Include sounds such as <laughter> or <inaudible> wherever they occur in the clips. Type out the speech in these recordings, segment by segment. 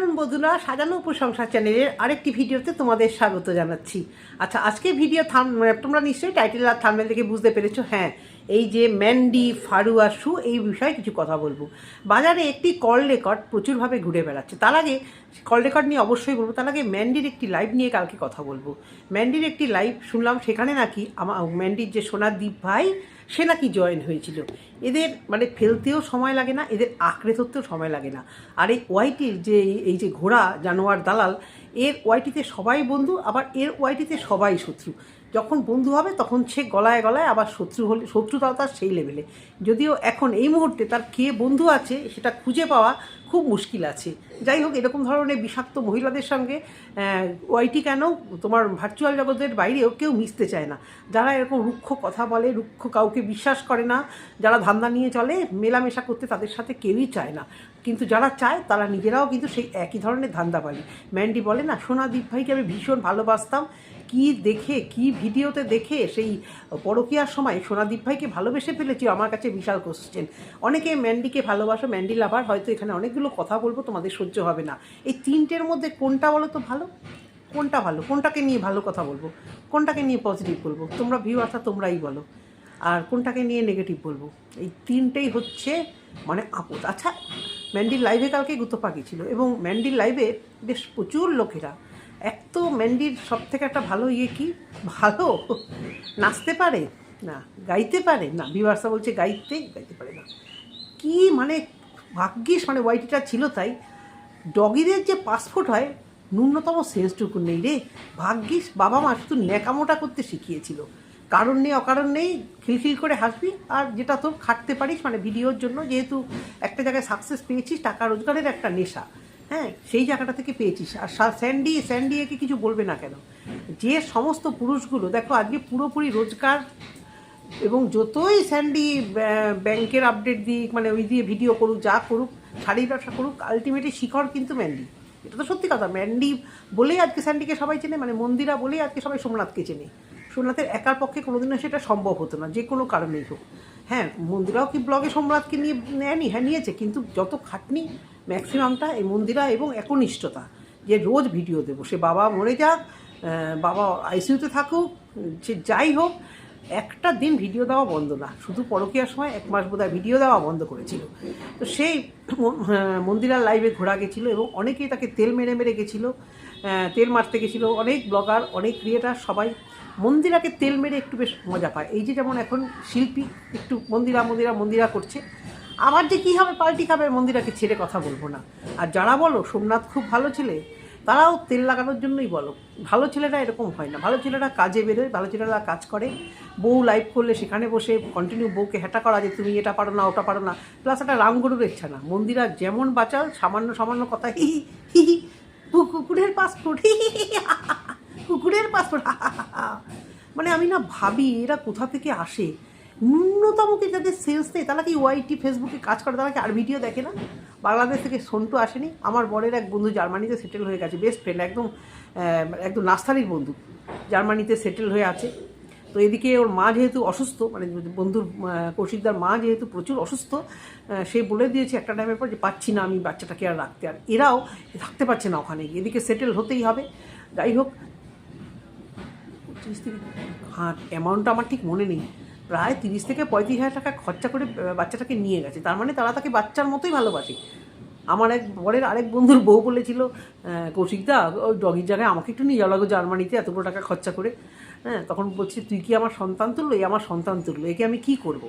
Afternoon বন্ধুরা সাজানো উপসংসার চ্যানেলের আরেকটি ভিডিওতে তোমাদের স্বাগত জানাচ্ছি। আচ্ছা আজকে ভিডিও থাম তোমরা নিশ্চয়ই টাইটেল আর থামনেল থেকে বুঝতে পেরেছ। হ্যাঁ এই যে ম্যান্ডি, ফারুয়া শু এই বিষয়ে কিছু কথা বলব। বাজারে একটি কল রেকর্ড প্রচুরভাবে ঘুরে বেড়াচ্ছে। তার আগে কল রেকর্ড নিয়ে অবশ্যই বলব, তার আগে ম্যান্ডির একটি লাইভ নিয়ে কালকে কথা বলব। ম্যান্ডির একটি লাইভ শুনলাম, সেখানে নাকি আমার ম্যান্ডির যে সোনাদ্বীপ ভাই সে নাকি জয়েন হয়েছিল। এদের মানে ফেলতেও সময় লাগে না, এদের আঁকড়ে ধরতেও সময় লাগে না। আর এই ওয়াইটির যে এই যে ঘোড়া, জানোয়ার, দালাল এর ওয়াইটিতে সবাই বন্ধু, আবার এর ওয়াইটিতে সবাই শত্রু। যখন বন্ধু হবে, তখন সে গলায় গলায় আবার শত্রু হলে, শত্রুতাও তার সেই লেভেলে। যদিও এখন এই মুহূর্তে তার কে বন্ধু আছে, সেটা খুঁজে পাওয়া খুব মুশকিল আছে। যাই হোক, এরকম ধরনের বিষাক্ত মহিলাদের সঙ্গে ওয়াইটি কেন? তোমার ভার্চুয়াল জগতের বাইরেও কেউ মিশতে চায় না। যারা এরকম রুক্ষ কথা বলে, রুক্ষ কাউকে বিশ্বাস করে না, যারা ধান্দা নিয়ে চলে, মেলামেশা করতে তাদের সাথে কেউই চায় না। কিন্তু যারা চায়, তারা নিজেরাও কিন্তু সেই একই ধরনের ধান্দাবালি ম্যান্ডি বলে না, সোনাদীপ ভাইকে আমি ভীষণ ভালোবাসতাম। কি দেখে, কি ভিডিওতে দেখে সেই পরকিয়ার সময় সোনাদীপ ভাইকে ভালোবেসে ফেলেছি, আমার কাছে বিশাল কোশ্চেন অনেকে ম্যান্ডিকে ভালোবাসো, ম্যান্ডি লাভার, হয়তো এখানে অনেকগুলো কথা বলব, তোমাদের সহ্য হবে না। এই তিনটের মধ্যে কোনটা বলো তো ভালো? কোনটা ভালো? কোনটাকে নিয়ে ভালো কথা বলব? কোনটাকে নিয়ে পজিটিভ বলব? তোমরা ভিউ অর্থাৎ তোমরাই বলো। আর কোনটাকে নিয়ে নেগেটিভ বলব? এই তিনটেই হচ্ছে মানে আপদ। আচ্ছা ম্যান্ডির লাইভে কালকে গুতো ছিল এবং ম্যান্ডির লাইভে বেশ প্রচুর লোকেরা। এক তো ম্যান্ডির সব থেকে একটা ভালো ইয়ে কি? ভালো? নাচতে পারে? না, গাইতে পারে? না, বিভার্সা বলছে গাইতে গাইতে পারে না। কি মানে ভাগ্যিস মানে ওয়াইটিটা ছিল তাই। ডগিদের যে পাসপোর্ট হয়, ন্যূনতম সেন্সটুকু নেই রে। ভাগ্যিস বাবা মা শুধু ন্যাকামোটা করতে শিখিয়েছিল। কারণ নেই, অকারণ নেই, খিলখিল করে হাসবি। আর যেটা তোর খাটতে পারিস মানে ভিডিওর জন্য, যেহেতু একটা জায়গায় সাকসেস পেয়েছিস, টাকা রোজগারের একটা নেশা। হ্যাঁ সেই জায়গাটা থেকে পেয়েছিস। আর স্যান্ডি স্যান্ডি একে কিছু বলবে না কেন? যে সমস্ত পুরুষগুলো, দেখো আজকে পুরোপুরি রোজগার এবং যতই স্যান্ডি ব্যা- ব্যাংকের আপডেট দিক মানে ওই দিয়ে ভিডিও করুক, যা করুক, শাড়ির ব্যবসা করুক আলটিমেটলি শিখর কিন্তু ম্যান্ডি। এটা তো সত্যি কথা। ম্যান্ডি বলেই আজকে স্যান্ডিকে সবাই চেনে মানে মন্দিরা বলেই আজকে সবাই সোমনাথকে চেনে। সোমনাথের একার পক্ষে কোনোদিনও সেটা সম্ভব হতো না, যে কোনো কারণেই হোক। হ্যাঁ মন্দিরাও কি ব্লগে সোমনাথকে নিয়ে নেয়নি? হ্যাঁ নিয়েছে, কিন্তু যত খাটনি ম্যাক্সিমামটা এই মন্দিরা এবং একনিষ্ঠতা, যে রোজ ভিডিও দেবো। সে বাবা মরে যাক বাবা আইসিইউতে থাকুক, সে যাই হোক, একটা দিন ভিডিও দেওয়া বন্ধ না। শুধু পরকীয়ার সময় এক মাস বোধহয় ভিডিও দেওয়া বন্ধ করেছিল। তো সেই মন্দিরার লাইভে ঘোরা গেছিল এবং অনেকেই তাকে তেল মেরে মেরে গেছিল তেল মারতে গেছিল। অনেক ব্লগার অনেক ক্রিয়েটার সবাই মন্দিরাকে তেল মেরে একটু বেশ মজা পায়। এই যে যেমন এখন শিল্পী একটু মন্দিরা মন্দিরা মন্দিরা করছে আবার যে কী হবে পাল্টি খাবে মন্দিরাকে ছেড়ে কথা বলব না। আর যারা বলো সোমনাথ খুব ভালো ছেলে তারাও তেল লাগানোর জন্যই বলো। ভালো ছেলেরা এরকম হয় না। ভালো ছেলেরা কাজে বেরোয় ভালো ছেলেরা কাজ করে। বউ লাইভ করলে সেখানে বসে কন্টিনিউ বউকে হেঁটা করা যে তুমি এটা পারো না ওটা পারো না। প্লাস একটা রামগরুর ইচ্ছা না। মন্দিরা যেমন বাঁচাল সামান্য সামান্য কথা হি হি, কুকুরের পাসপোর্ট হা, হা, কুকুরের পাসপোর্ট। <laughs> মানে আমি না ভাবি এরা কোথা থেকে আসে। ন্যূনতম কি যাদের সেলস নেই? তারা কি ওয়াইটি ফেসবুকে কাজ করে? তারা কি আর ভিডিও দেখে না? বাংলাদেশ থেকে সন্টু আসেনি। আমার বরের এক বন্ধু জার্মানিতে সেটেল হয়ে গেছে বেস্ট ফ্রেন্ড একদম একদম নাস্তানির বন্ধু। জার্মানিতে সেটেল হয়ে আছে। তো এদিকে ওর মা যেহেতু অসুস্থ মানে বন্ধুর কৌশিকদার মা যেহেতু প্রচুর অসুস্থ সে বলে দিয়েছে একটা টাইমের পর যে পাচ্ছি না আমি বাচ্চাটাকে আর রাখতে। আর এরাও থাকতে পারছে না ওখানে এদিকে সেটেল হতেই হবে। যাই হোক পঁচিশ থেকে হ্যাঁ অ্যামাউন্টটা আমার ঠিক মনে নেই। প্রায় তিরিশ থেকে পঁয়ত্রিশ হাজার টাকা খরচা করে বাচ্চাটাকে নিয়ে গেছে। তার মানে তারা তাকে বাচ্চার মতোই ভালোবাসে। আমার এক বরের আরেক বন্ধুর বউ বলেছিল কৌশিক কৌশিকদা ওই ডগির জায়গায় আমাকে একটু নিয়ে যাওয়া লাগো জার্মানিতে এতগুলো টাকা খরচা করে। হ্যাঁ তখন বলছি, তুই কি আমার সন্তান তুললো? এই আমার সন্তান তুললো। একে আমি কি করব?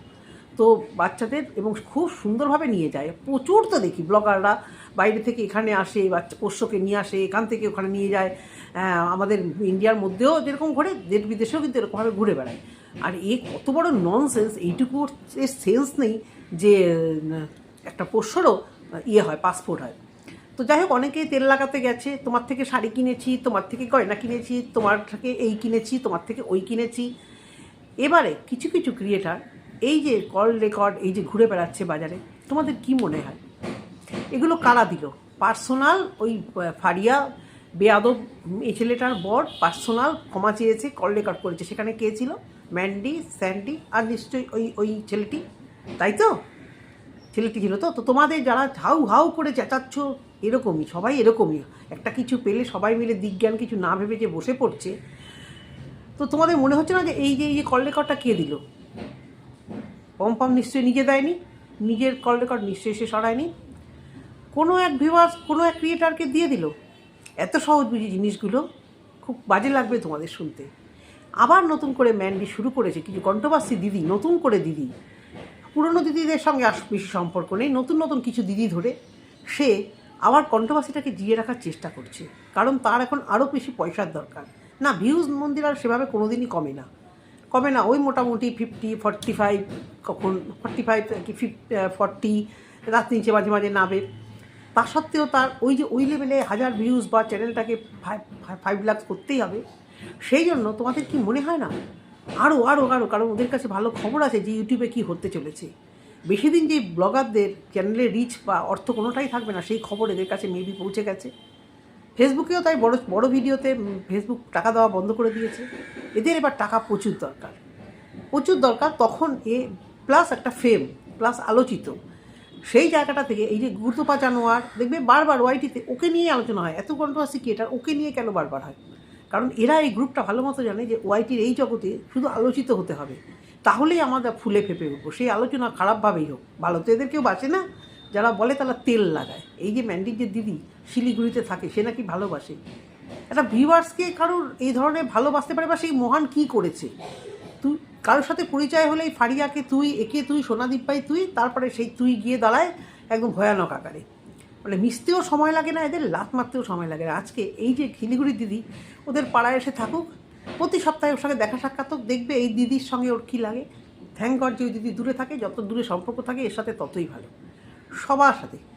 তো বাচ্চাদের এবং খুব সুন্দরভাবে নিয়ে যায়। প্রচুর তো দেখি ব্লগাররা বাইরে থেকে এখানে আসে বাচ্চা পোষ্যকে নিয়ে আসে, এখান থেকে ওখানে নিয়ে যায়। আমাদের ইন্ডিয়ার মধ্যেও যেরকম ঘোরে দেশ বিদেশেও কিন্তু এরকমভাবে ঘুরে বেড়ায়। আর এ কত বড় নন সেন্স এইটুকু সেন্স নেই যে একটা পোষ্যরও ইয়ে হয় পাসপোর্ট হয়। তো যাই হোক অনেকেই তেল লাগাতে গেছে, তোমার থেকে শাড়ি কিনেছি, তোমার থেকে গয়না কিনেছি, তোমার থেকে এই কিনেছি, তোমার থেকে ওই কিনেছি। এবারে কিছু কিছু ক্রিয়েটার এই যে কল রেকর্ড এই যে ঘুরে বেড়াচ্ছে বাজারে, তোমাদের কি মনে হয়? এগুলো কারা দিল? পার্সোনাল ওই ফারিয়া বেয়াদব এই ছেলেটার বর পার্সোনাল ক্ষমা চেয়েছে কল রেকর্ড করেছে। সেখানে কে ছিল? ম্যান্ডি, স্যান্ডি আর নিশ্চয়ই ওই ওই ছেলেটি। তাই তো? ছেলেটি ছিল তো? তো তোমাদের যারা হাউ হাউ করে চেঁচাচ্ছ, এরকমই, সবাই এরকমই। একটা কিছু পেলে সবাই মিলে দিজ্ঞান কিছু না ভেবে যে বসে পড়ছে। তো তোমাদের মনে হচ্ছে না যে এই যে এই যে কল রেকর্ডটা কে দিল? পম পম নিশ্চয়ই নিজে দেয়নি, নিজের কল রেকর্ড নিশ্চয়ই সে সরায়নি। কোনো এক ভিউয়ার্স কোনো এক ক্রিয়েটারকে দিয়ে দিল। এত সহজ বুঝি জিনিসগুলো, খুব বাজে লাগবে তোমাদের শুনতে। আবার নতুন করে ম্যান্ডি শুরু করেছে, কিছু কন্ট্রোভার্সি দিদি, নতুন করে দিদি। পুরনো দিদিদের সঙ্গে আস বেশি সম্পর্ক নেই, নতুন নতুন কিছু দিদি ধরে সে আবার কন্ট্রোভার্সিটাকে জিয়ে রাখার চেষ্টা করছে। কারণ তার এখন আরও বেশি পয়সার দরকার। না ভিউজ মন্দির আর সেভাবে কোনোদিনই কমে না। কমে না ওই মোটামুটি ফিফটি ফর্টি ফাইভ কখন ফর্টি ফাইভ কি ফিফ ফর্টি রাত নিচে মাঝে মাঝে নামে। তা সত্ত্বেও তার ওই যে ওই লেভেলে হাজার ভিউজ বা চ্যানেলটাকে ফাইভ ফাইভ লাখ করতেই হবে। সেই জন্য তোমাদের কি মনে হয় না? আরও আরও আরও কারণ ওদের কাছে ভালো খবর আছে যে ইউটিউবে কী হতে চলেছে। বেশি দিন যে ব্লগারদের চ্যানেলে রিচ বা অর্থ কোনোটাই থাকবে না, সেই খবর এদের কাছে মেবি পৌঁছে গেছে। ফেসবুকেও তাই বড় বড় ভিডিওতে ফেসবুক টাকা দেওয়া বন্ধ করে দিয়েছে। এদের এবার টাকা প্রচুর দরকার। প্রচুর দরকার তখন এ প্লাস একটা ফেম প্লাস আলোচিত। সেই জায়গাটা থেকে এই যে গুরুত্বপা জানোয়ার, দেখবে বারবার ওয়াইটিতে ওকে নিয়ে আলোচনা হয়, এত কন্ট্রোভার্সি এটা, ওকে নিয়ে কেন বারবার হয়? কারণ এরা এই গ্রুপটা ভালো মতো জানে যে ওয়াইটির এই জগতে শুধু আলোচিত হতে হবে। তাহলেই আমাদের ফুলে ফেপে উঠবো। সেই আলোচনা খারাপভাবেই হোক। ভালো তো এদের কেউ বাঁচে না। যারা বলে তারা তেল লাগায়। এই যে ম্যান্ডির যে দিদি শিলিগুড়িতে থাকে, সে নাকি ভালোবাসে। একটা ভিউয়ার্সকে কারোর এই ধরনের ভালোবাসতে পারে বা সেই মহান কী করেছে? তুই, কারোর সাথে পরিচয় হলেই ফারিয়াকে তুই, একে তুই, সোনাদীপ পাই তুই, তারপরে সেই তুই গিয়ে দাঁড়ায় একদম ভয়ানক আকারে। মানে মিশতেও সময় লাগে না, এদের লাত মারতেও সময় লাগে না। আজকে এই যে শিলিগুড়ির দিদি, ওদের পাড়ায় এসে থাকুক, প্রতি সপ্তাহে ওর সঙ্গে দেখা সাক্ষাৎ দেখবে এই দিদির সঙ্গে ওর কী লাগে। থ্যাংক গড যে ওই দিদি দূরে থাকে, যত দূরে সম্পর্ক থাকে, এর সাথে ততই ভালো। সবার সাথে।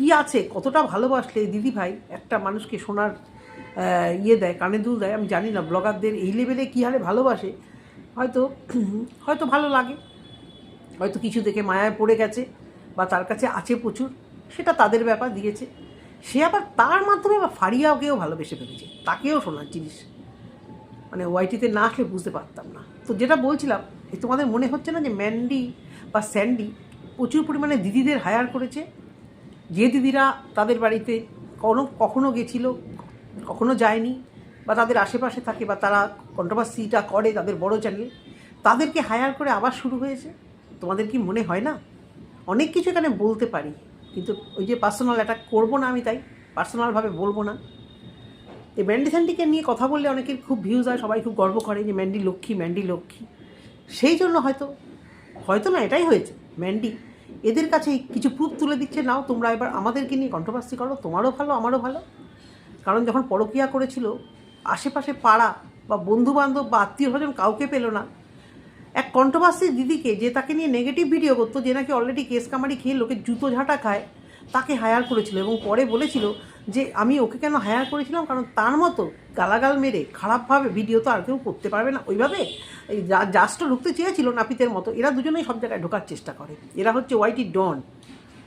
কি আছে? কতটা ভালোবাসলে দিদি ভাই? একটা মানুষকে শোনার ইয়ে দেয়, কানে দুল দেয়, আমি জানি না, ব্লগারদের এই লেভেলে কী হারে ভালোবাসে? হয়তো <clears throat> হয়তো ভালো লাগে। হয়তো কিছু দেখে মায়ায় পড়ে গেছে বা তার কাছে আছে প্রচুর, সেটা তাদের ব্যাপার দিয়েছে। সে আবার তার মাধ্যমে আবার ফারিয়াকেও ভালোবেসে ফেলেছে, তাকেও শোনার জিনিস। মানে ওয়াইটিতে না আসলে বুঝতে পারতাম না। তো যেটা বলছিলাম তোমাদের মনে হচ্ছে না যে ম্যান্ডি বা স্যান্ডি প্রচুর পরিমাণে দিদিদের হায়ার করেছে? যে দিদিরা তাদের বাড়িতে কোনো, কখনো গেছিল, কখনো যায়নি, বা তাদের আশেপাশে থাকে, বা তারা কন্ট্রোভার্সিটা করে তাদের বড় চ্যানেল তাদেরকে হায়ার করে আবার শুরু হয়েছে? তোমাদের কি মনে হয় না? অনেক কিছু এখানে বলতে পারি, কিন্তু ওই যে পার্সোনাল অ্যাটাক করব না আমি তাই পার্সোনালভাবে বলব না। এই ম্যান্ডি স্যান্ডিকে নিয়ে কথা বললে অনেকের খুব ভিউজ হয়, সবাই খুব গর্ব করে যে ম্যান্ডি লক্ষ্মী ম্যান্ডি লক্ষ্মী। সেই জন্য হয়তো হয়তো না, এটাই হয়েছে। ম্যান্ডি এদের কাছে কিছু প্রুফ তুলে দিচ্ছে। নাও, তোমরা এবার আমাদেরকে নিয়ে কন্ট্রোভার্সি করো। তোমারও ভালো, আমারও ভালো। কারণ যখন পরকিয়া করেছিল, আশেপাশে পাড়া বা বন্ধুবান্ধব বা আত্মীয় স্বজন কাউকে পেল না। এক কন্ট্রোভার্সি দিদিকে যে তাকে নিয়ে নেগেটিভ ভিডিও করতো, যে নাকি অলরেডি কেস কামারি খেয়ে লোকের জুতো ঝাঁটা খায়, তাকে হায়ার করেছিল এবং পরে বলেছিল যে আমি ওকে কেন হায়ার করেছিলাম? কারণ তার মতো গালাগাল মেরে খারাপভাবে ভিডিও তো আর কেউ করতে পারবে না। ওইভাবে এই জাস্টও ঢুকতে চেয়েছিল নাপিতের মতো। এরা দুজনেই সব জায়গায় ঢোকার চেষ্টা করে। এরা হচ্ছে ওয়াইটি ডন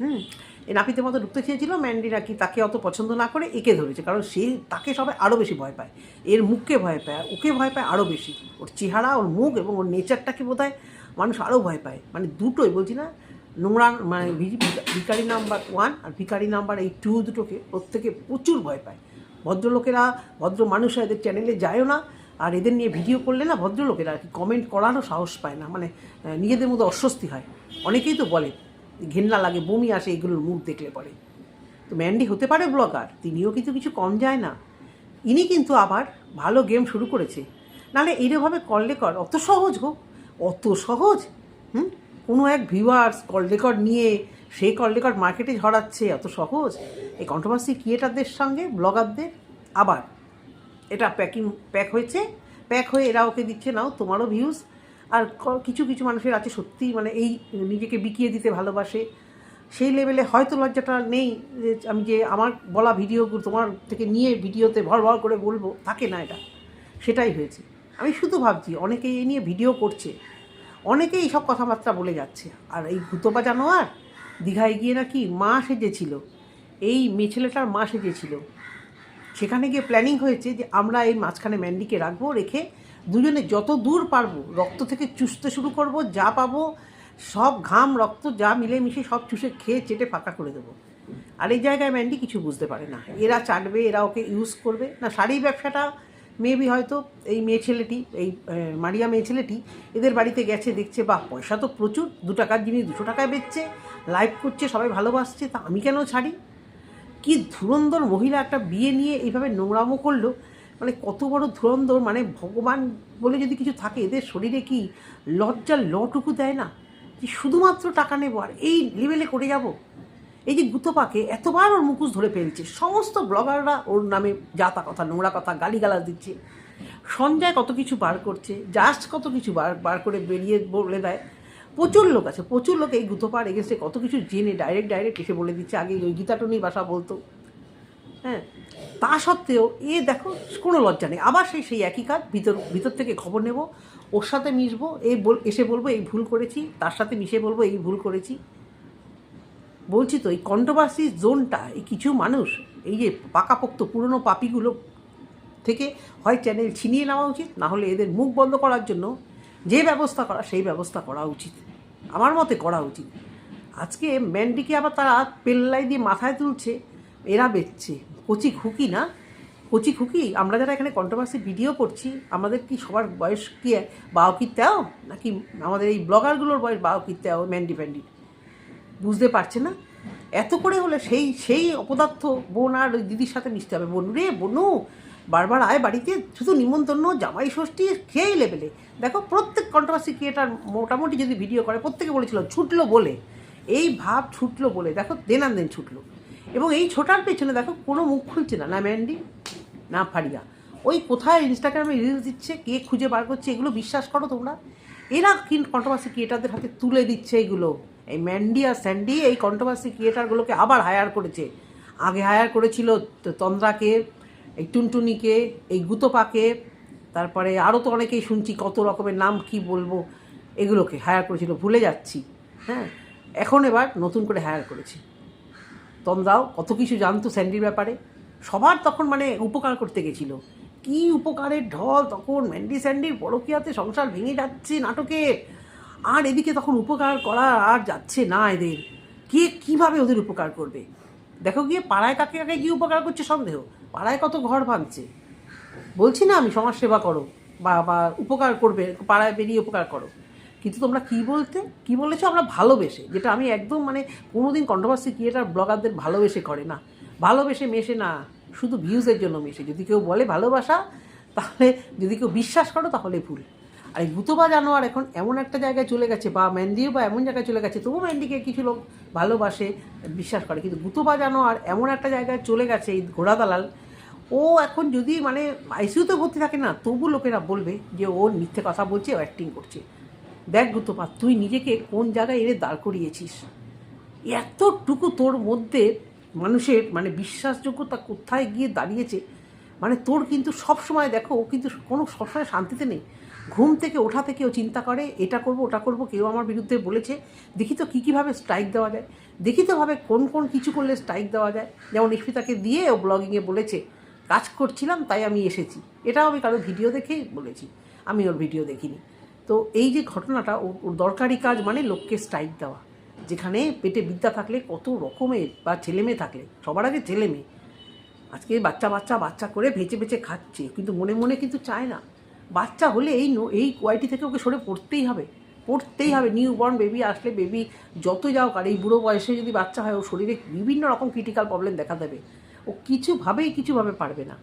হুম? এই নাপিতের মতো ঢুকতে চেয়েছিল ম্যান্ডি নাকি তাকে অত পছন্দ না করে একে ধরেছে। কারণ সে তাকে সবাই আরও বেশি ভয় পায়। এর মুখকে ভয় পায়, ওকে ভয় পায় আরও বেশি। ওর চেহারা, ওর মুখ এবং ওর নেচারটাকে বোধ মানুষ আরও ভয় পায়। মানে দুটোই, বলছি না? নোংরা মানে ভি- ভি- ভিখারি নাম্বার ওয়ান আর ভিখারি নাম্বার এই টু দুটোকে প্রত্যেকে প্রচুর ভয় পায়। ভদ্রলোকেরা, ভদ্র মানুষরা এদের চ্যানেলে যায়ও না, আর এদের নিয়ে ভিডিও করলে না ভদ্রলোকেরা আর কি কমেন্ট করারও সাহস পায় না। মানে নিজেদের মধ্যে অস্বস্তি হয়। অনেকেই তো বলে, ঘেন্না লাগে, বমি আসে, এগুলোর মুখ দেখলে পরে তো ম্যান্ডি হতে পারে ব্লগার তিনিও কিন্তু কিছু কম যায় না। ইনি কিন্তু আবার ভালো গেম শুরু করেছে। নাহলে এইরকমভাবে কল কর অত সহজ গো। অত সহজ, হুম? কোনো এক ভিউয়ার্স কল রেকর্ড নিয়ে সেই কল রেকর্ড মার্কেটে ঝরাচ্ছে এত সহজ? এই কন্ট্রোভার্সি ক্রিয়েটারদের সঙ্গে ব্লগারদের আবার। এটা প্যাকিং প্যাক হয়েছে। প্যাক হয়ে এরা ওকে দিচ্ছে, নাও তোমারও ভিউজ আর কিছু কিছু মানুষের আছে সত্যি মানে এই নিজেকে বিকিয়ে দিতে ভালোবাসে। সেই লেভেলে হয়তো লজ্জাটা নেই যে আমি যে আমার বলা ভিডিওগুলো তোমার থেকে নিয়ে ভিডিওতে ভর ভর করে বলব, থাকে না এটা। সেটাই হয়েছে। আমি শুধু ভাবছি, অনেকে এই নিয়ে ভিডিও করছে। অনেকেই এই সব কথাবার্তা বলে যাচ্ছে। আর এই ভূতপা জানোয়ার দীঘায় গিয়ে নাকি মা সেজেছিল। এই মেয়ে ছেলেটার মা সেজেছিল। সেখানে গিয়ে প্ল্যানিং হয়েছে যে আমরা এই মাঝখানে ম্যান্ডিকে রাখব, রেখে দুজনে যত দূর পারব রক্ত থেকে চুষতে শুরু করব, যা পাবো, সব ঘাম, রক্ত যা মিলেমিশে সব চুষে খেয়ে চেটে ফাঁকা করে দেবো। আর এই জায়গায় ম্যান্ডি কিছু বুঝতে পারে না। এরা চাটবে, এরা ওকে ইউজ করবে। না শাড়ি ব্যবসাটা মেবি হয়তো এই মেয়ে ছেলেটি, এই মারিয়া মেয়ে ছেলেটি এদের বাড়িতে গেছে, দেখছে বা পয়সা তো প্রচুর, দু টাকার জিনিস, দুশো টাকায় বেচছে, লাইভ করছে, সবাই ভালোবাসছে, তা আমি কেন ছাড়ি? কি ধুরন্ধর মহিলা একটা বিয়ে নিয়ে এইভাবে নোংরামো করল? মানে কত বড় ধুরন্ধর মানে ভগবান বলে যদি কিছু থাকে, এদের শরীরে কি লজ্জার লটুকু দেয় না? যে শুধুমাত্র টাকা নেব, আর এই লেভেলে করে যাব? এই যে গুতোপাকে এতবার ওর মুখোশ ধরে ফেলছে সমস্ত ব্লগাররা ওর নামে যাতা কথা, নোংরা কথা, গালিগালাজ দিচ্ছে। সঞ্জয় কত কিছু বার করছে, জাস্ট কত কিছু বার বার করে বেরিয়ে বলে দেয়। প্রচুর লোক আছে, প্রচুর লোক এই গুতোপার এগেছে কত কিছু জেনে ডাইরেক্ট ডাইরেক্ট এসে বলে দিচ্ছে, আগে ওই গীতাটনির বাসা বলতো। হ্যাঁ তা সত্ত্বেও এ দেখো, কোনো লজ্জা নেই। আবার সেই সেই একই কাজ, ভিতর ভিতর থেকে খবর নেব, ওর সাথে মিশবো এই এসে বলব, এই ভুল করেছি, তার সাথে মিশে বলব, এই ভুল করেছি। বলছি তো, এই কন্ট্রোভার্সি জোনটা, এই কিছু মানুষ, এই যে পাকাপোক্ত পুরনো পাপিগুলো থেকে হয় চ্যানেল ছিনিয়ে নেওয়া উচিত, না হলে এদের মুখ বন্ধ করার জন্য যে ব্যবস্থা করা, সেই ব্যবস্থা করা উচিত। আমার মতে করা উচিত। আজকে ম্যান্ডিকে আবার তারা পেল্লাই দিয়ে মাথায় তুলছে, এরা বেচছে। কচি খুকি না? কচি খুকি, আমরা যারা এখানে কন্ট্রোভার্সি ভিডিও করছি, আমাদের কি সবার বয়স কি, বাও কি তেও? নাকি আমাদের এই ব্লগারগুলোর বয়স বাও কি তেও, ম্যান্ডি ফ্যান্ডি? বুঝতে পারছে না। এত করে হলে সেই সেই অপদার্থ বোন আর ওই দিদির সাথে মিশতে হবে। বোন রে, বোনু, বারবার আয় বাড়িতে, শুধু নিমন্ত্রণ, জামাই ষষ্ঠী খেয়েই লেভেলে দেখো, প্রত্যেক কন্ট্রোভার্সি ক্রিয়েটার মোটামুটি যদি ভিডিও করে, প্রত্যেকে বলেছিল, ছুটলো বলে। এই ভাব ছুটলো বলে, দেখো দেনান দেন ছুটলো। এবং এই ছোটার পেছনে দেখো, কোনো মুখ খুলছে না না ম্যান্ডি না ফারিয়া। ওই কোথায় ইনস্টাগ্রামে রিলস দিচ্ছে, কে খুঁজে বার করছে, এগুলো বিশ্বাস করো তোমরা। এরা কি কন্ট্রোভার্সি ক্রিয়েটারদের হাতে তুলে দিচ্ছে এগুলো। এই ম্যান্ডি আর স্যান্ডি, এই কন্ট্রোভার্সি ক্রিয়েটারগুলোকে আবার হায়ার করেছে। আগে হায়ার করেছিল তন্দ্রাকে, এই টুনটুনিকে, এই গুতোপাকে, তারপরে আরও তো অনেকেই শুনছি কত রকমের নাম কি বলব, এগুলোকে হায়ার করেছিল, ভুলে যাচ্ছি হ্যাঁ? এখন এবার নতুন করে হায়ার করেছে। তন্দ্রাও কত কিছু জানতো স্যান্ডির ব্যাপারে। সবার তখন মানে উপকার করতে গেছিল। কি উপকারের ঢল, তখন ম্যান্ডি স্যান্ডির পরকিয়াতে সংসার ভেঙে যাচ্ছে নাটকে আর এদিকে তখন উপকার করা আর যাচ্ছে না এদের। কে কীভাবে ওদের উপকার করবে? দেখো গিয়ে পাড়ায় কাকে কাকে গিয়ে উপকার করছে সন্দেহ। পাড়ায় কত ঘর ভাঙছে। বলছি না আমি, সমাজ সেবা করো বা বা উপকার করবে, পাড়ায় বেরিয়ে উপকার করো। কিন্তু তোমরা কি বলতে, কি বলেছ? আমরা ভালোবেসে, যেটা আমি একদম মানে কোনোদিন কন্ট্রোভার্সি ক্রিয়েটার ব্লগারদের ভালোবেসে করে না। ভালোবেসে মেশে না, শুধু ভিউজের জন্য মেশে। যদি কেউ বলে ভালোবাসা, তাহলে যদি কেউ বিশ্বাস করো, তাহলে ভুল। আর এই গুতবা জানোয়ার এখন এমন একটা জায়গায় চলে গেছে, বা ম্যান্ডিও বা এমন জায়গায় চলে গেছে তবু ম্যান্ডিকে কিছু লোক ভালোবাসে, বিশ্বাস করে। কিন্তু গুতবা জানোয়ার এমন একটা জায়গায় চলে গেছে, এই ঘোড়া দালাল, ও এখন যদি মানে আইসিউতে ভর্তি থাকে না, তবু লোকেরা বলবে যে ও মিথ্যে কথা বলছে, ও অ্যাক্টিং করছে। দেখ গুতপা তুই নিজেকে কোন জায়গায় এনে দাঁড় করিয়েছিস? এতটুকু তোর মধ্যে মানুষের মানে বিশ্বাসযোগ্যতা কোথায় গিয়ে দাঁড়িয়েছে? মানে তোর কিন্তু সব সময় দেখো, ও কিন্তু কোনো, সবসময় শান্তিতে নেই। ঘুম থেকে ওঠা থেকে ও চিন্তা করে, এটা করব, ওটা করব, কেউ আমার বিরুদ্ধে বলেছে। দেখি তো কী, কীভাবে স্ট্রাইক দেওয়া যায়। দেখি তো ভাবে কোন কোন কিছু করলে স্ট্রাইক দেওয়া যায়। যেমন ইস্পিতাকে দিয়ে ও ব্লগিংয়ে বলেছে, কাজ করছিলাম, তাই আমি এসেছি। এটাও আমি কারও ভিডিও দেখেই বলেছি। আমি ওর ভিডিও দেখিনি। তো এই যে ঘটনাটা, ওর দরকারি কাজ মানে লোককে স্ট্রাইক দেওয়া। যেখানে পেটে বিদ্যা থাকলে কত রকমের, বা ছেলেমেয়ে থাকলে, সবার আগে ছেলে মেয়ে। আজকে বাচ্চা বাচ্চা বাচ্চা করে ভেচে ভেচে খাচ্ছে, কিন্তু মনে মনে কিন্তু চায় না। বাচ্চা হলে এই এই কোয়ালিটি থেকে ওকে সরে পড়তেই হবে। পড়তেই হবে। নিউ বর্ন বেবি আসলে বেবি যত যাও আর এই বুড়ো বয়সে যদি বাচ্চা হয়, ও শরীরে বিভিন্ন রকম ক্রিটিক্যাল প্রবলেম দেখা দেবে। ও কিছুভাবেই কিছুভাবে পারবে না।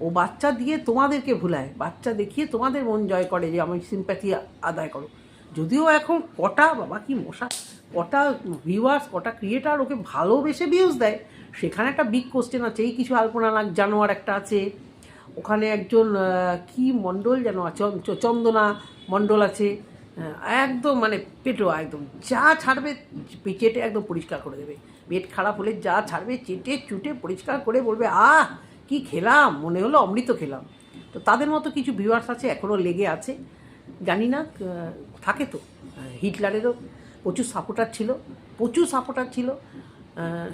ও বাচ্চা দিয়ে তোমাদেরকে ভুলায়। বাচ্চা দেখিয়ে তোমাদের মন জয় করে যে, আমি সিম্প্যাথি আদায় করো। যদিও এখন কটা বাবা কি মশা, কটা ভিউয়ার্স কটা ক্রিয়েটার ওকে ভালোবেসে ভিউজ দেয়, সেখানে একটা বিগ কোশ্চেন আছে। এই কিছু আলপনা নাক জানোয়ার একটা আছে। ওখানে একজন কি মণ্ডল যেন চন্দনা মণ্ডল আছে একদম মানে পেটো, একদম যা ছাড়বে চেটে একদম পরিষ্কার করে দেবে। পেট খারাপ হলে যা ছাড়বে, চেটে চুটে পরিষ্কার করে বলবে, আহ, কি খেলাম? মনে হলো অমৃত খেলাম। তো তাদের মতো কিছু ভিউয়ার্স আছে এখনও লেগে আছে। জানি না থাকে তো হিটলারেরও প্রচুর সাপোর্টার ছিল, প্রচুর সাপোর্টার ছিল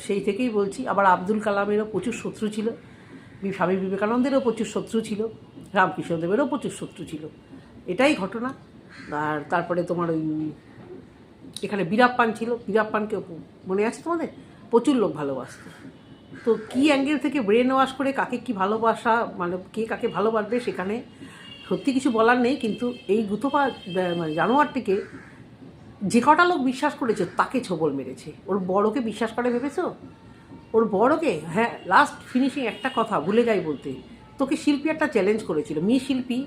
সেই থেকেই বলছি। আবার আব্দুল কালামেরও প্রচুর শত্রু ছিল। স্বামী বিবেকানন্দেরও প্রচুর শত্রু ছিল, রামকৃষ্ণদেবেরও প্রচুর শত্রু ছিল। এটাই ঘটনা। আর তারপরে তোমার ওই এখানে বীরাপ্পান ছিল। বীরাপ্পানকে মনে আছে তোমাদের? প্রচুর লোক ভালোবাসত। তো কী অ্যাঙ্গেল থেকে ব্রেন ওয়াশ করে কাকে কি ভালোবাসা মানে কে কাকে ভালোবাসবে সেখানে সত্যি কিছু বলার নেই, কিন্তু এই গুতপা মানে জানোয়ারটিকে যে কটা লোক বিশ্বাস করেছে তাকে ছোবল মেরেছে। ওর বড়কে বিশ্বাস করে ভেবেছো? ওর বড়কে হ্যাঁ লাস্ট ফিনিশিং একটা কথা, ভুলে যাই বলতে। তোকে শিল্পী একটা চ্যালেঞ্জ করেছিল, মেয়ে শিল্পী।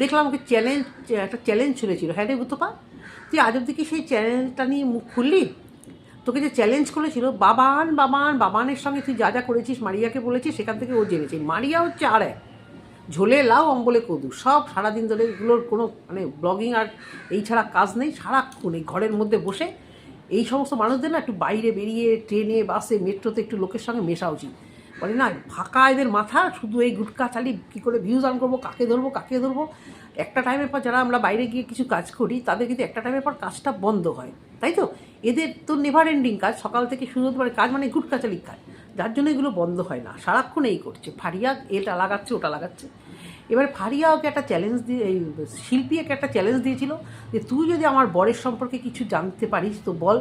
দেখলাম ওকে চ্যালেঞ্জ একটা চ্যালেঞ্জ চলেছিল হ্যাঁ রে গুতপা তুই আজ অব্দি কি সেই চ্যালেঞ্জটা নিয়ে মুখ খুললি? তোকে যে চ্যালেঞ্জ করেছিল, বাবান বাবান, বাবানের সঙ্গে তুই যা যা করেছিস, মারিয়াকে বলেছিস, সেখান থেকে ও জেনেছে। মারিয়া হচ্ছে আর এক। ঝোলে, লাউ, অম্বলে, কদু, সব সারাদিন ধরে এগুলোর কোনো মানে ব্লগিং আর এই ছাড়া কাজ নেই, সারাক্ষণ এই ঘরের মধ্যে বসে এই সমস্ত মানুষদের না একটু বাইরে বেরিয়ে ট্রেনে, বাসে, মেট্রোতে একটু লোকের সঙ্গে মেশা উচিত। বলে না, ফাঁকা এদের মাথা, শুধু এই গুটকা চালি কী করে ভিউজ আন করব, কাকে ধরবো কাকে ধরবো? একটা টাইমের পর যারা আমরা বাইরে গিয়ে কিছু কাজ করি, তাদের কিন্তু একটা টাইমের পর কাজটা বন্ধ হয়। তাই তো? এদের তো নেভার এন্ডিং কাজ, সকাল থেকে শুরু হতে পারে কাজ মানে গুটকাচালিক কাজ। যার জন্য এগুলো বন্ধ হয় না। সারাক্ষণ এই করছে। ফারিয়া এটা লাগাচ্ছে, ওটা লাগাচ্ছে। এবার ফারিয়া ওকে একটা চ্যালেঞ্জ দিয়ে, এই শিল্পী ওকে একটা চ্যালেঞ্জ দিয়েছিল যে তুই যদি আমার বরের সম্পর্কে কিছু জানতে পারিস তো বল,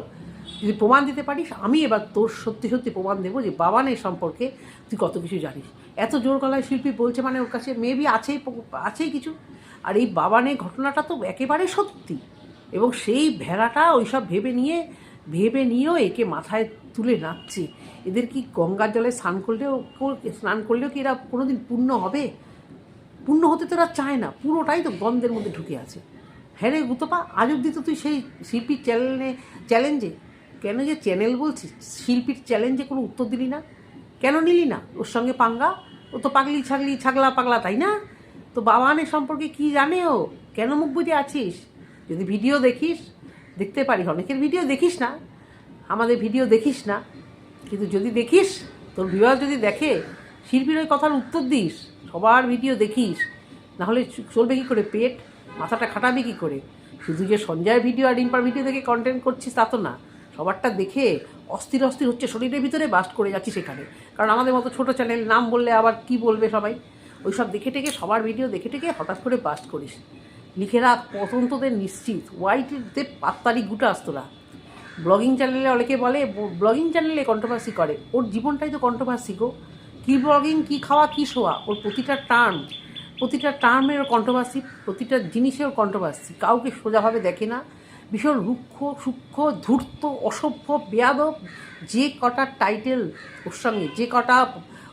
যদি প্রমাণ দিতে পারিস, আমি এবার তোর সত্যি সত্যি প্রমাণ দেবো যে বাবানের সম্পর্কে তুই কত কিছু জানিস। এত জোর গলায় শিল্পী বলছে মানে ওর কাছে মেবি আছেই আছেই কিছু। আর এই বাবানের ঘটনাটা তো একেবারে সত্যি। এবং সেই ভেড়াটা ওইসব ভেবে নিয়ে, ভেবে নিয়েও একে মাথায় তুলে নাচছে। এদের কি গঙ্গার জলে স্নান করলেও স্নান করলেও কি এরা কোনোদিন পূর্ণ হবে? পূর্ণ হতে তো এরা চায় না, পুরোটাই তো গন্ধের মধ্যে ঢুকে আছে। হ্যাঁ রে গুতপা, আজ অব্দি তো তুই সেই শিল্পীর চ্যানেলে, চ্যালেঞ্জে, কেন যে চ্যানেল বলছিস শিল্পীর চ্যালেঞ্জে কোনো উত্তর দিলি না? কেন নিলি না? ওর সঙ্গে পাঙ্গা? ও তো পাগলি ছাগলি ছাগলা পাগলা, তাই না? তো বাবানের সম্পর্কে কি জানে ও? কেন মুখ বুঝে আছিস? যদি ভিডিও দেখিস, দেখতে পারিস, অনেকের ভিডিও দেখিস না, আমাদের ভিডিও দেখিস না। কিন্তু যদি দেখিস, তোর ভিউয়ার যদি দেখে, শিল্পীর ওই কথার উত্তর দিস। সবার ভিডিও দেখিস, নাহলে চলবে কী করে পেট? মাথাটা খাটাবে কী করে? শুধু যে সঞ্জয়ের ভিডিও আর রিম্পার ভিডিও দেখে কন্টেন্ট করছিস তা তো না। সবারটা দেখে অস্থির অস্থির হচ্ছে, শরীরের ভিতরে বাস্ট করে যাচ্ছি সেখানে কারণ আমাদের মতো ছোটো চ্যানেল নাম বললে আবার কি বলবে সবাই? ওই সব দেখে টেকে, সবার ভিডিও দেখে টেকে হঠাৎ করে বাস্ট করিস। লিখে রাখ, পতন্তদের নিশ্চিত। হোয়াইটদের পাত্তারি গুটা তোরা ব্লগিং চ্যানেলে অনেকে বলে ব্লগিং চ্যানেলে কন্ট্রোভার্সি করে। ওর জীবনটাই তো কন্ট্রোভার্সি গো। কী ব্লগিং কী খাওয়া, কী শোয়া, ওর প্রতিটা টার্ম, প্রতিটা টার্মের কন্ট্রোভার্সি প্রতিটা জিনিসের কন্ট্রোভার্সি কাউকে সোজাভাবে দেখে না, ভীষণ রুক্ষ, সূক্ষ্ম, ধূর্ত, অসভ্য, বেয়াদব, যে কটা টাইটেল ওর সঙ্গে, যে কটা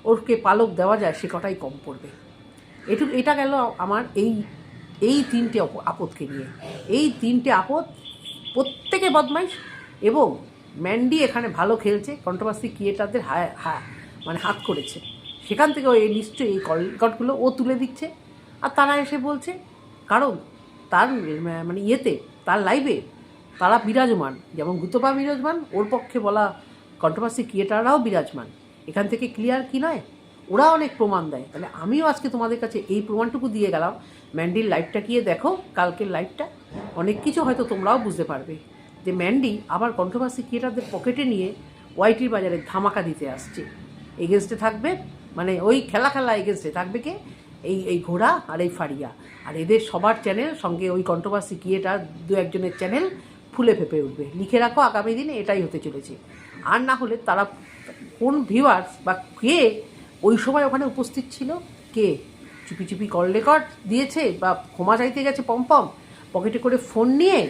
ওরকে পালক দেওয়া যায়, সে কটাই কম পড়বে। এটুকু এটা গেল আমার এই এই তিনটে আপদকে নিয়ে। এই তিনটে আপদ প্রত্যেকে বদমাইশ এবং ম্যান্ডি এখানে ভালো খেলছে কন্ট্রোভার্সি ক্রিয়েটারদের হায় হা মানে হাত করেছে। সেখান থেকে ওই নিশ্চয়ই এই কলকটগুলো ও তুলে দিচ্ছে। আর তারা এসে বলছে, কারণ তার মানে ইয়েতে, তার লাইভে তারা বিরাজমান। যেমন গুতপা বিরাজমান, ওর পক্ষে বলা কন্ট্রোভার্সি ক্রিয়েটাররাও বিরাজমান। এখান থেকে ক্লিয়ার কি নয়? ওরা অনেক প্রমাণ দেয়। তাহলে আমিও আজকে তোমাদের কাছে এই প্রমাণটুকু দিয়ে গেলাম। ম্যান্ডির লাইভটা গিয়ে দেখো, কালকের লাইভটা অনেক কিছু হয়তো তোমরাও বুঝতে পারবে। যে ম্যান্ডি আবার কন্ট্রোভার্সি ক্রিয়েটারদের পকেটে নিয়ে ওয়াইটির বাজারে ধামাকা দিতে আসছে। এগেনস্টে থাকবে মানে ওই খেলা খেলা এগেনস্টে থাকবে কে? এই এই ঘোড়া আর এই ফাড়িয়া। আর এদের সবার চ্যানেল সঙ্গে ওই কন্ট্রোভার্সি ক্রিয়েটার দু একজনের চ্যানেল ফুলে ফেপে উঠবে। লিখে রাখো, আগামী দিনে এটাই হতে চলেছে। আর না হলে তারা কোন ভিউয়ার্স বা কে ওই সময় ওখানে উপস্থিত ছিল? কে? চুপি চুপি কল রেকর্ড দিয়েছে বা ক্ষমা চাইতে গেছে পম্পম পকেটে করে ফোন নিয়ে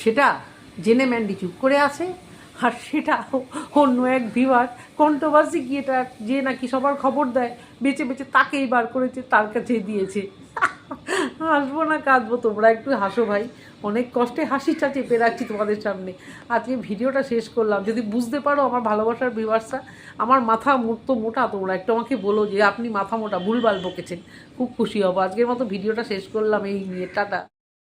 সেটা জেনে ম্যান্ডি চুপ করে আছে। আর সেটা অন্য এক ভিউয়ার কন্ট্রোভার্সি গিয়েটা যে নাকি সবার খবর দেয়, বেঁচে বেঁচে তাকেই বার করেছে, তার কাছে দিয়েছে। <laughs> হাসবো না, কাঁদবো, তোমরা একটু হাসো ভাই। অনেক কষ্টে হাসিটা চেপে রাখছি তোমাদের সামনে। আজকে ভিডিওটা শেষ করলাম। যদি বুঝতে পারো আমার ভালোবাসার ভিউয়ার্সরা আমার মাথা তো মোটা, তোমরা একটু আমাকে বলো যে আপনি মাথা মোটা, ভুলভাল বকেছেন। খুব খুশি হব। আজকের মতো ভিডিওটা শেষ করলাম। এই নিয়ে, টাটা।